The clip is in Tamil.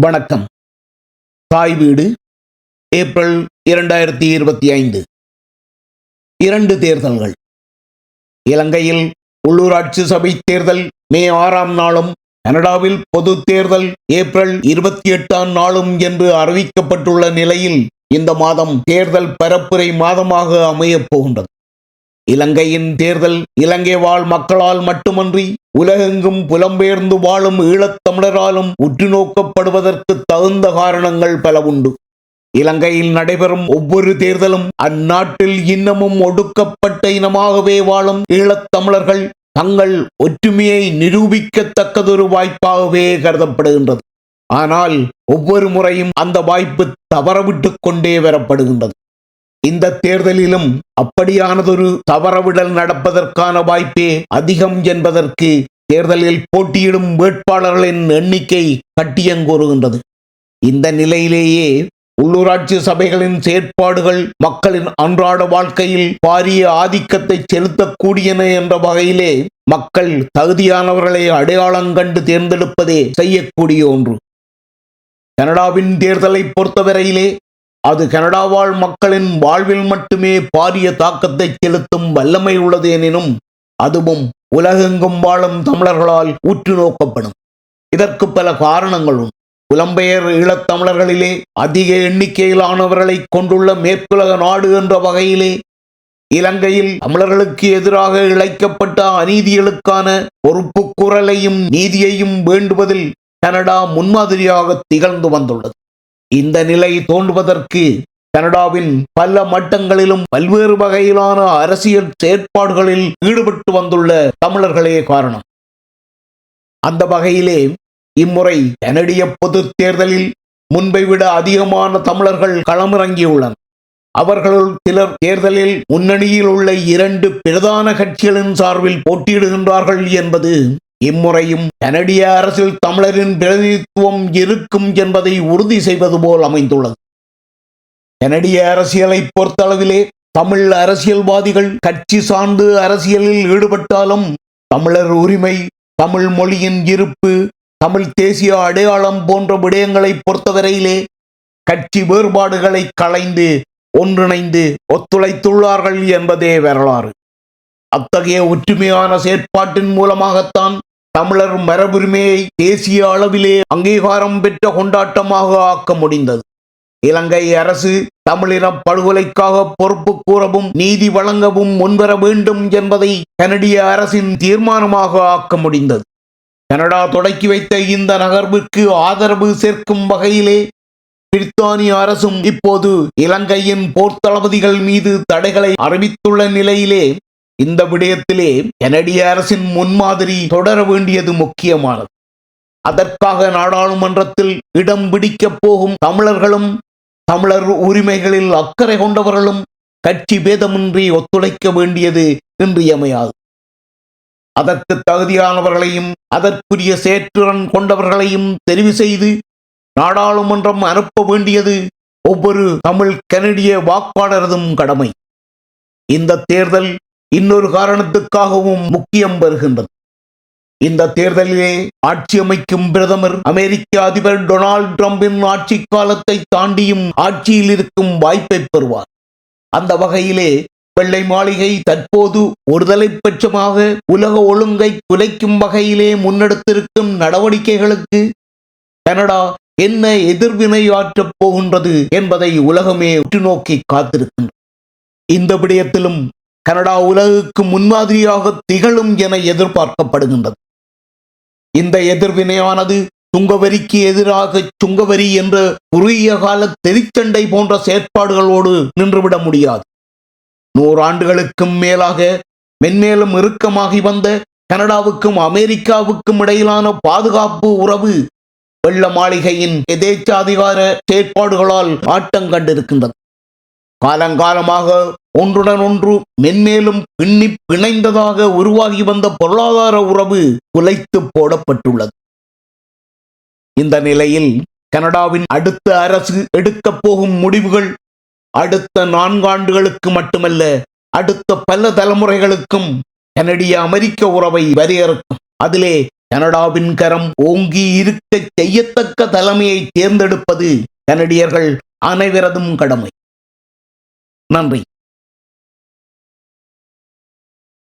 வணக்கம். தாய் வீடு ஏப்ரல் இரண்டாயிரத்தி இருபத்தி ஐந்து. இரண்டு தேர்தல்கள். இலங்கையில் உள்ளூராட்சி சபை தேர்தல் மே ஆறாம் நாளும் கனடாவில் பொது தேர்தல் ஏப்ரல் இருபத்தி எட்டாம் நாளும் என்று அறிவிக்கப்பட்டுள்ள நிலையில் இந்த மாதம் தேர்தல் பரப்புரை மாதமாக அமையப் போகின்றது. இலங்கையின் தேர்தல் இலங்கை வாழ் மக்களால் மட்டுமன்றி உலகெங்கும் புலம்பெயர்ந்து வாழும் ஈழத்தமிழராலும் உற்று நோக்கப்படுவதற்கு தகுந்த காரணங்கள் பல உண்டு. இலங்கையில் நடைபெறும் ஒவ்வொரு தேர்தலும் அந்நாட்டில் இன்னமும் ஒடுக்கப்பட்ட இனமாகவே வாழும் ஈழத்தமிழர்கள் தங்கள் ஒற்றுமையை நிரூபிக்கத்தக்கதொரு வாய்ப்பாகவே கருதப்படுகின்றது. ஆனால் ஒவ்வொரு முறையும் அந்த வாய்ப்பு தவறவிட்டுக் கொண்டே வரப்படுகின்றது. இந்த தேர்தலிலும் அப்படியானதொரு தவறவிடல் நடப்பதற்கான வாய்ப்பே அதிகம் என்பதற்கு தேர்தலில் போட்டியிடும் வேட்பாளர்களின் எண்ணிக்கை கட்டியங்கூறுகின்றது. இந்த நிலையிலேயே உள்ளூராட்சி சபைகளின் செயற்பாடுகள் மக்களின் அன்றாட வாழ்க்கையில் பாரிய ஆதிக்கத்தை செலுத்தக்கூடியன என்ற வகையிலே மக்கள் தகுதியானவர்களை அடையாளம் கண்டு தேர்ந்தெடுப்பதே செய்யக்கூடிய ஒன்று. கனடாவின் தேர்தலை பொறுத்தவரையிலே அது கனடா வாழ் மக்களின் வாழ்வில் மட்டுமே பாரிய தாக்கத்தை செலுத்தும் வல்லமை உள்ளது எனினும் அதுவும் உலகெங்கும் வாழும் தமிழர்களால் உற்று நோக்கப்படும். இதற்கு பல காரணங்கள் உண்டு புலம்பெயர் ஈழத்தமிழர்களிலே அதிக எண்ணிக்கையிலானவர்களை கொண்டுள்ள மேற்குலக நாடு என்ற வகையிலே இலங்கையில் தமிழர்களுக்கு எதிராக இழைக்கப்பட்ட அநீதிகளுக்கான பொறுப்பு குரலையும் நீதியையும் வேண்டுவதில் கனடா முன்மாதிரியாக திகழ்ந்து வந்துள்ளது. இந்த நிலை தோன்றுவதற்கு கனடாவின் பல மட்டங்களிலும் பல்வேறு வகையிலான அரசியல் செயற்பாடுகளில் ஈடுபட்டு வந்துள்ள தமிழர்களே காரணம். அந்த வகையிலே இம்முறை கனடிய பொது தேர்தலில் முன்பை விட அதிகமான தமிழர்கள் களமிறங்கியுள்ளனர். அவர்களுள் சிலர் தேர்தலில் முன்னணியில் உள்ள இரண்டு பிரதான கட்சிகளின் சார்பில் போட்டியிடுகின்றார்கள் என்பது இம்முறையும் கனடிய அரசில் தமிழரின் பிரதிநிதித்துவம் இருக்கும் என்பதை உறுதி செய்வது போல் அமைந்துள்ளது. கனடிய அரசியலை பொறுத்தளவிலே தமிழ் அரசியல்வாதிகள் கட்சி சார்ந்து அரசியலில் ஈடுபட்டாலும் தமிழர் உரிமை தமிழ் மொழியின் இருப்பு தமிழ் தேசிய அடையாளம் போன்ற விடயங்களை பொறுத்தவரையிலே கட்சி வேறுபாடுகளை களைந்து ஒன்றிணைந்து ஒத்துழைத்துள்ளார்கள் என்பதே வரலாறு. அத்தகைய ஒற்றுமையான செயற்பாட்டின் மூலமாகத்தான் தமிழர் மரபுரிமையை தேசிய அளவிலே அங்கீகாரம் பெற்ற கொண்டாட்டமாக ஆக்க முடிந்தது. இலங்கை அரசு தமிழின படுகொலைக்காக பொறுப்பு கூறவும் நீதி வழங்கவும் முன்வர வேண்டும் என்பதை கனடிய அரசின் தீர்மானமாக ஆக்க முடிந்தது. கனடா தொடக்கி வைத்த இந்த நகர்வுக்கு ஆதரவு சேர்க்கும் வகையிலே பிரித்தானிய அரசும் இப்போது இலங்கையின் போர்த்தளபதிகள் மீது தடைகளை அறிவித்துள்ள நிலையிலே இந்த விடயத்திலே கனடிய அரசின் முன்மாதிரி தொடர வேண்டியது முக்கியமானது. அதற்காக நாடாளுமன்றத்தில் இடம் பிடிக்கப் போகும் தமிழர்களும் தமிழர் உரிமைகளில் அக்கறை கொண்டவர்களும் கட்சி பேதமின்றி ஒத்துழைக்க வேண்டியது இன்றியமையாது. அதற்கு தகுதியானவர்களையும் அதற்குரிய சேற்றுடன் கொண்டவர்களையும் தெரிவு செய்து நாடாளுமன்றம் அனுப்ப வேண்டியது ஒவ்வொரு தமிழ் கனடிய வாக்காளரதும் கடமை. இந்த தேர்தல் இன்னொரு காரணத்துக்காகவும் முக்கியம் பெறுகின்றது இந்த தேர்தலிலே ஆட்சி அமைக்கும் பிரதமர் அமெரிக்க அதிபர் டொனால்டு டிரம்பின் ஆட்சி காலத்தை தாண்டியும் ஆட்சியில் இருக்கும் வாய்ப்பை பெறுவார். அந்த வகையிலே வெள்ளை மாளிகை தற்போது ஒருதலை பட்சமாக உலக ஒழுங்கை குலைக்கும் வகையிலே முன்னெடுத்திருக்கும் நடவடிக்கைகளுக்கு கனடா என்ன எதிர்வினை ஆற்றப் போகின்றது என்பதை உலகமே உற்று நோக்கி காத்திருக்கின்றது. இந்த விடயத்திலும் கனடா உலகுக்கு முன்மாதிரியாக திகழும் என எதிர்பார்க்கப்படுகின்றது. இந்த எதிர்வினையானது சுங்கவரிக்கு எதிராக சுங்கவரி என்ற குறுகிய கால தெரிச்சண்டை போன்ற செயற்பாடுகளோடு நின்றுவிட முடியாது. நூறாண்டுகளுக்கும் மேலாக மென்மேலும் இறுக்கமாகி வந்த கனடாவுக்கும் அமெரிக்காவுக்கும் இடையிலான பாதுகாப்பு உறவு வெள்ள மாளிகையின் எதேச்சாதிகார செயற்பாடுகளால் ஆட்டம் கண்டிருக்கின்றது. காலங்காலமாக ஒன்றுடன் ஒன்று மென்மேலும் பின்னி பிணைந்ததாக உருவாகி வந்த பொருளாதார உறவு குலைத்து போடப்பட்டுள்ளது. இந்த நிலையில் கனடாவின் அடுத்த அரசு எடுக்கப் போகும் முடிவுகள் அடுத்த நான்காண்டுகளுக்கு மட்டுமல்ல அடுத்த பல தலைமுறைகளுக்கும் கனடிய அமெரிக்க உறவை வரையறுக்கும். அதிலே கனடாவின் கரம் ஓங்கி இருக்க செய்யத்தக்க தலைமையை தேர்ந்தெடுப்பது கனடியர்கள் அனைவரதும் கடமை. நன்றி.